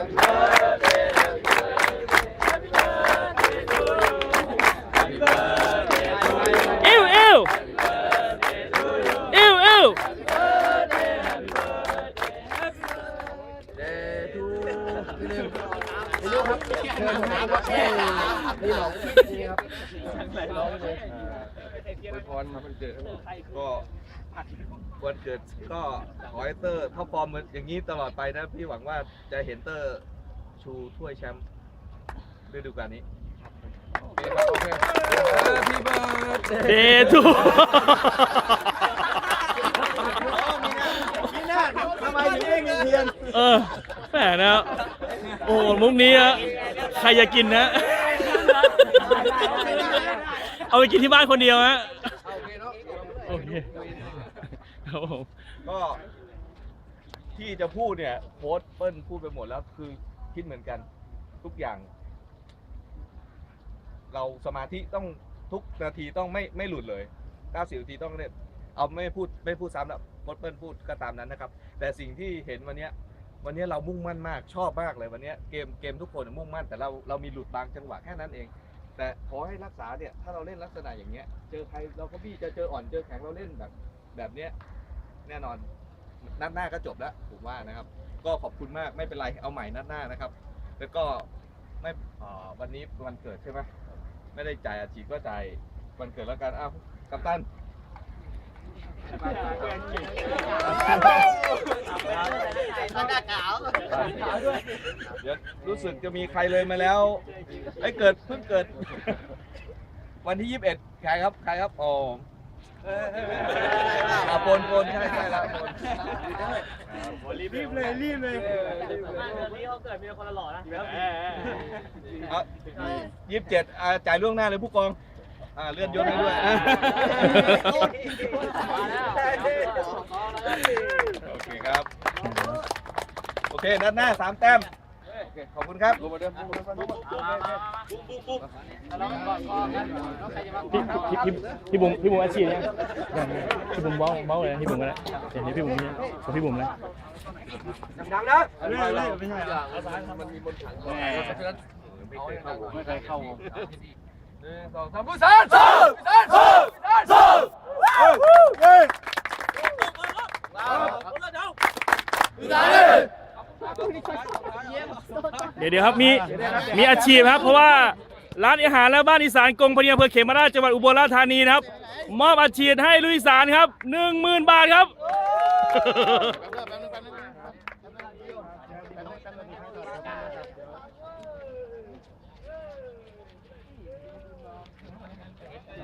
อิ้วอิ้วอิ้วอิ้วอวยพรมาวันเกิดก็ วันเกิดก็ขอให้เตอร์ท็อปฟอร์มเหมือนอย่างนี้ตลอดไปนะ พี่หวังว่าจะเห็นเตอร์ชูถ้วยแชมป์ฤดูกาลนี้โอเคครับโอเคพี่เบิร์ดเดทูทำไมถึงได้เงินเทียนเออแหมนะโอ้โหมุกนี้อะใครจะกินนะ เอาไปกินที่บ้านคนเดียวฮะโอเคเนาะโอเครับผม ก็ที่จะพูดเนี่ยโค้ดเปิ้ลพูดไปหมดแล้วคือคิดเหมือนกัน ทุกอย่าง เราสมาธิต้องทุกนาทีต้องไม่ไม่หลุดเลย90นาทีต้องเนี่ยเอาไม่พูดไม่พูดซ้ำแล้วโค้ดเปิ้ลพูดก็ตามนั้นนะครับ แต่สิ่งที่เห็นวันเนี้ย วันนี้เรามุ่งมั่นมากชอบมากเลยวันนี้เกมเกมทุกคนมุ่งมั่นแต่เราเรามีหลุดบางจังหวะแค่นั้นเอง แต่ขอให้รักษาเนี่ยถ้าเราเล่นลักษณะอย่างเงี้ย เจอใครเราก็บี้จะเจออ่อนเจอแข็งเราเล่นแบบ แบบเนี้ย แน่นอน นัดหน้าก็จบแล้วผมว่านะครับ ก็ขอบคุณมากไม่เป็นไรเอาใหม่นัดหน้านะครับ แล้วก็ไม่เอ่อวันนี้วันเกิดใช่ไหมไม่ได้จ่ายอาชีพก็จ่ายวันเกิดแล้วกันอ้าวกัปตันเดี๋ยวรู้สึกจะมีใครเลยมาแล้วไอ้ยเกิดเพิ่งเกิด วันที่ 21 ใครครับ ใครครับ อ๋อ อ่าปนปนใช่ใช่แล้วปนรีบเลยรีบเลยยี่สิบเจ็ดอ่าจ่ายล่วงหน้าเลยผู้กองอ่าเลื่อนยศให้ด้วยโอเคครับ โอเค นัดหน้าสามแต้มโอ เคขอบคุณครับพี่พี่พี่พี่บุ๋มพี่บุ๋มอาชีพเนี่ยยังพี่บุ๋มเบ้าเบ้าเลยพี่บุ๋มก็ได้เดี๋ยวนี้พี่บุ๋มเนี่ยของพี่บุ๋มนะดังนะเรื่อยๆไม่ใช่มันมีบนถังก่อนเพราะไม่เคยเข้าไม่เคยเข้าหนึ่งสองสามผู้สานสู้สู้สู้สู้เดี๋ยวเดี๋ยวครับมีมีอาชีพครับ เพราะว่าร้านอาหารและบ้านอีสานกงพเนียงอำเภอเขมราชจังหวัดอุบลราชธานีนะครับ มอบอาชีพให้ลุยสานครับหนึ่งหมื่นบาทครับ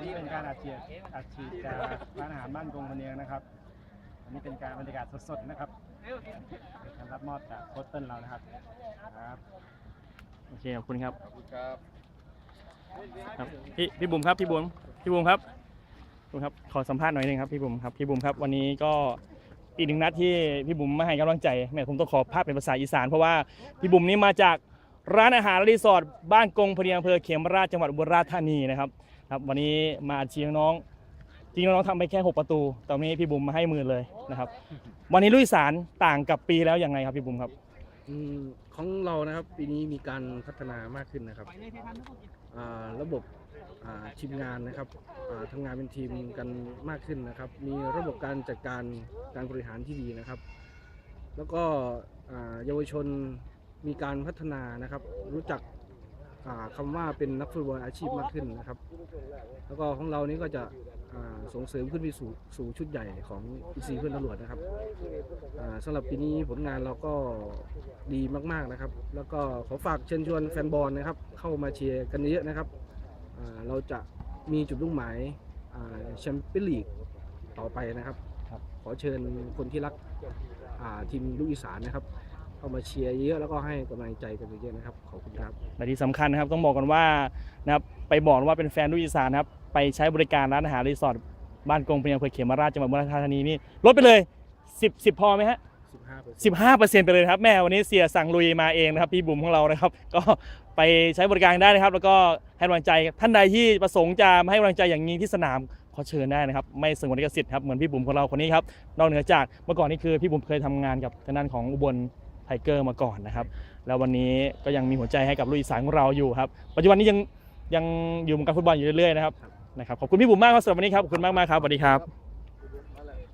นี่เป็นการอัดฉีดอัดฉีดจากร้านอาหารบ้านกงพเนียงนะครับอันนี้เป็นการบรรยากาศสดๆนะครับ รรับมอบจากโค้ชเติ้ลเรานะครับครับโอเคขอบคุณครับขอบคุณครับครับพี่พี่บุ๋มครับพี่บุ๋มพี่บุ๋มครับบุ๋มครับขอสัมภาษณ์หน่อยหนึงครับพี่บุ๋มครับพี่บุ๋มครับวันนี้ก็อีกหนึ่งนัดที่พี่บุ๋มมาให้กำลังใจแม่ผมต้องขอภาพเป็นภาษาอีสานเพราะว่าพี่บุ๋มนี่มาจากร้านอาหารรีสอร์ทบ้านกงพะเนียงอำเภอเขมราชจังหวัดอุบลราชธานีนะครับครับ วันนี้มาอัดฉีดน้องๆ จริงๆน้องๆทำไปแค่หกประตูต่วันนี้พี่บุ๋มมาให้หมื่นเลยนะครับ วันนี้ลุยสารต่างกับปีแล้วยังไงครับพี่บุ๋มครับ อืมของเรานะครับปีนี้มีการพัฒนามากขึ้นนะครับอ่าระบบอ่าทีมงานนะครับอ่าทำงานเป็นทีมกันมากขึ้นนะครับ มีระบบการจัดการการบริหารที่ดีนะครับ แล้วก็อ่าเยาวชนมีการพัฒนานะครับ รู้จัก อ่าคำว่าเป็นนักฟุตบอลอาชีพมากขึ้นนะครับ แล้วก็ของเรานี้ก็จะอ่าส่งเสริมขึ้นไปสู่สู่ชุดใหญ่ของอีซีเพื่อนตำรวจนะครับอ่าสำหรับปีนี้ผลงานเราก็ดีมากๆนะครับ แล้วก็ขอฝากเชิญชวนแฟนบอลนะครับ เข้ามาเชียร์กันเยอะนะครับอ่าเราจะมีจุดมุ่งหมายแชมเปี้ยนลีกต่อไปนะครับครับขอเชิญคนที่รักอ่าทีมลูกอีสานนะครับ เข้ามาเชียร์เยอะแล้วก็ให้กำลังใจกันเยอะๆนะครับขอบคุณครับและที่สำคัญนะครับต้องบอกกันว่านะครับไปบอกว่าเป็นแฟนลูกอีสานนะครับไปใช้บริการร้านอาหารรีสอร์ทบ้านกงเพียงอำเภอเขมราชจังหวัดอุบลราชธานีนี่ลดไปเลย 10 10 พอไหมฮะ15% 15%ไปเลยนะครับแม่วันนี้เสียสั่งลุยมาเองนะครับพี่บุ๋มของเรานะครับ ก็ไปใช้บริการได้นะครับ แล้วก็ให้กำลังใจท่านใดที่ประสงค์จะมาให้กำลังใจอย่างนี้ที่สนามขอเชิญได้นะครับ ไม่สงวนลิขสิทธิ์ครับเหมือนพี่บุ๋มของเราคนนี้ครับนอกเหนือจากเมื่อก่อนนี่คือพี่บุ๋มเคยทำงานกับทางด้านของอุบล ไทเกอร์มาก่อนนะครับ แล้ววันนี้ก็ยังมีหัวใจให้กับลูกอีสานของเราอยู่ครับ ปัจจุบันนี้ยังยังอยู่วงการฟุตบอลอยู่เรื่อยๆนะครับนะครับขอบคุณพี่บุ๋มมากครับสำหรับวันนี้ครับขอบคุณมากๆครับสวัสดีครับ